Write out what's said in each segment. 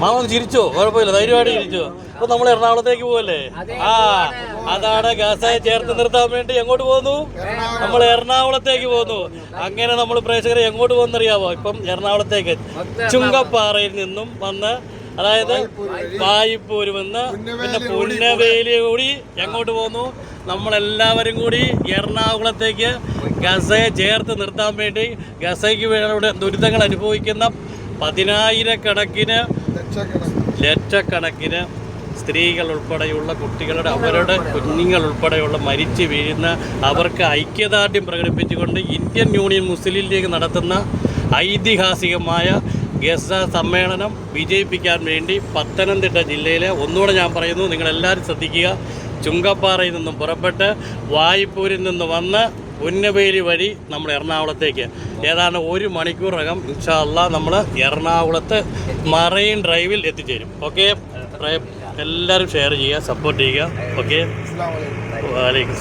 മാമൻ ചിരിച്ചോ? കുഴപ്പമില്ല. ധൈര്യമായിട്ട് ചിരിച്ചോ? അപ്പൊ നമ്മൾ എറണാകുളത്തേക്ക് പോവല്ലേ? ആ അതാണ് ഗാസയെ ചേർത്ത് നിർത്താൻ വേണ്ടി എങ്ങോട്ട് പോകുന്നു നമ്മൾ എറണാകുളത്തേക്ക് പോകുന്നു അങ്ങനെ നമ്മൾ പ്രേക്ഷകരെ എങ്ങോട്ട് പോകുന്നറിയാവോ ഇപ്പം എറണാകുളത്തേക്ക്. ചുങ്കപ്പാറയിൽ നിന്നും വന്ന് അതായത് വായിപ്പൂര് വന്ന് പിന്നെ പുന്നവേലി കൂടി എങ്ങോട്ട് പോകുന്നു നമ്മളെല്ലാവരും കൂടി എറണാകുളത്തേക്ക് ഗസയെ ചേർത്ത് നിർത്താൻ വേണ്ടി ഗസയ്ക്ക് വേണ്ട ദുരിതങ്ങൾ അനുഭവിക്കുന്ന പതിനായിരക്കണക്കിന് ലക്ഷക്കണക്കിന്. സ്ത്രീകൾ ഉൾപ്പെടെയുള്ള കുട്ടികളുടെ അവരുടെ കുഞ്ഞുങ്ങൾ ഉൾപ്പെടെയുള്ള മരിച്ചു വീഴുന്ന അവർക്ക് ഐക്യദാർഢ്യം പ്രകടിപ്പിച്ചുകൊണ്ട് ഇന്ത്യൻ യൂണിയൻ മുസ്ലിം ലീഗ് നടത്തുന്ന ഐതിഹാസികമായ ഗസ സമ്മേളനം വിജയിപ്പിക്കാൻ വേണ്ടി പത്തനംതിട്ട ജില്ലയിലെ ഒന്നുകൂടെ ഞാൻ പറയുന്നു നിങ്ങളെല്ലാവരും ശ്രദ്ധിക്കുക ചുങ്കപ്പാറയിൽ നിന്നും പുറപ്പെട്ട് വായ്പൂരിൽ നിന്ന് വന്ന് പുന്നവേലി വഴി നമ്മൾ എറണാകുളത്തേക്ക്. ഏതാണ്ട് ഒരു മണിക്കൂറകം ഇൻഷാല്ല നമ്മൾ എറണാകുളത്ത് മറൈൻ ഡ്രൈവിൽ എത്തിച്ചേരും. ഓക്കെ? എല്ലാവരും ഷെയർ ചെയ്യുക സപ്പോർട്ട് ചെയ്യുക. ഓക്കെ? വാലേക്കും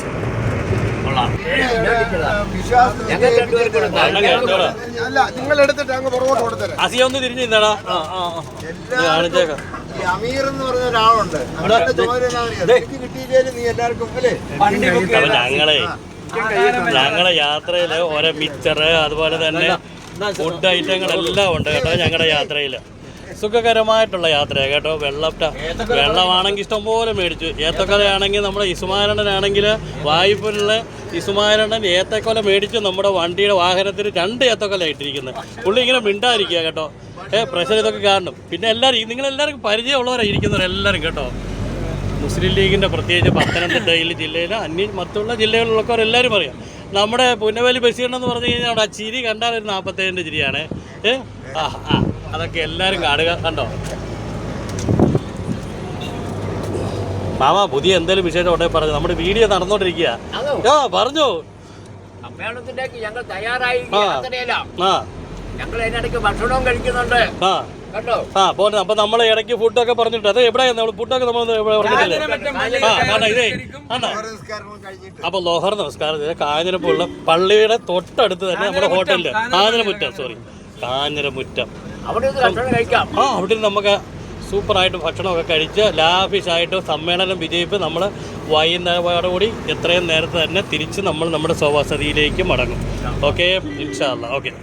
അസിയ ഒന്ന് തിരിഞ്ഞു നിന്നടാ. കാണിച്ചേക്കാം. ഈ അമീർ എന്ന് പറഞ്ഞ ഒരാളുണ്ട്. ഞങ്ങളെ. ഞങ്ങളെ യാത്രയിൽ ഓരോ മിച്ചറ് അതുപോലെ തന്നെ ഫുഡ് ഐറ്റങ്ങൾ എല്ലാം ഉണ്ട് കേട്ടോ ഞങ്ങളുടെ യാത്രയിൽ സുഖകരമായിട്ടുള്ള യാത്രയാണ് കേട്ടോ. വെള്ളം വെള്ളമാണെങ്കിൽ ഇഷ്ടംപോലെ മേടിച്ചു. ഏത്തക്കൊലയാണെങ്കിൽ നമ്മുടെ ഇസുമാരണനാണെങ്കിൽ വായ്പലുള്ള ഇസുമാരണൻ ഏത്തക്കൊല മേടിച്ച് നമ്മുടെ വണ്ടിയുടെ വാഹനത്തിന് രണ്ട് ഏത്തക്കൊല ഇട്ടിരിക്കുന്നത് പുള്ളി ഇങ്ങനെ മിണ്ടാതിരിക്കുക കേട്ടോ. ഏഹ് പ്രഷർ ഇതൊക്കെ കാരണം. പിന്നെ എല്ലാവരും നിങ്ങളെല്ലാവർക്കും പരിചയമുള്ളവരാണ് ഇരിക്കുന്നവർ എല്ലാവരും കേട്ടോ. മുസ്ലിം ലീഗിന്റെ പ്രത്യേകിച്ച് പത്തനംതിട്ടയിൽ ജില്ലയിൽ അന്യ മറ്റുള്ള ജില്ലകളിലുള്ളവർ എല്ലാവരും അറിയാം. നമ്മുടെ പുന്നവേലി ബഷീറിനെന്ന് പറഞ്ഞു കഴിഞ്ഞാൽ അവിടെ ആ ചിരി കണ്ടാൽ ഒരു നാൽപ്പത്തേഴിന്റെ ചിരിയാണ്. ഏ? ആ ആ അതൊക്കെ എല്ലാവരും കാണുക കണ്ടോ? മാമ പുതിയ എന്തെങ്കിലും വിശേഷം ഉടനെ പറഞ്ഞു. നമ്മുടെ വീഡിയോ നടന്നുകൊണ്ടിരിക്കുക. അതോ? ആ പറഞ്ഞു. ഞങ്ങൾ തയ്യാറായി? ആ. ഞങ്ങൾ അതിനിടയ്ക്ക് ഭക്ഷണവും കഴിക്കുന്നുണ്ട്. ആ. കണ്ടോ? ആ പോട്ടെ. അപ്പൊ നമ്മൾ ഇടയ്ക്ക് ഫുഡൊക്കെ പറഞ്ഞിട്ട്. അത് എവിടെയാണ് നമ്മൾ ഫുഡൊക്കെ നമ്മൾ പറഞ്ഞിട്ടില്ലേ ആ കാരണം ഇതേ. ആണോ നമസ്കാരങ്ങൾ കഴിഞ്ഞിട്ട്. അപ്പൊ ലോഹർ നമസ്കാരം ചെയ്ത കാഞ്ഞിരപ്പുള്ള പള്ളിയുടെ തൊട്ടടുത്ത് തന്നെ നമ്മുടെ ഹോട്ടലിൽ. കാഞ്ഞിരമുറ്റം. സോറി കാഞ്ഞിരമുറ്റം. അവിടെ ആ അവിടെ നമുക്ക് സൂപ്പർ സൂപ്പറായിട്ട് ഭക്ഷണമൊക്കെ കഴിച്ച് ലാഫിഷായിട്ട് സമ്മേളനം വിജയിപ്പ് നമ്മൾ വൈകുന്നേരത്തോടുകൂടി എത്രയും നേരത്തെ തന്നെ തിരിച്ച് നമ്മൾ നമ്മുടെ സ്വവസതിയിലേക്ക് മടങ്ങും. ഓക്കെ ഇൻഷാല്ല ഓക്കെ.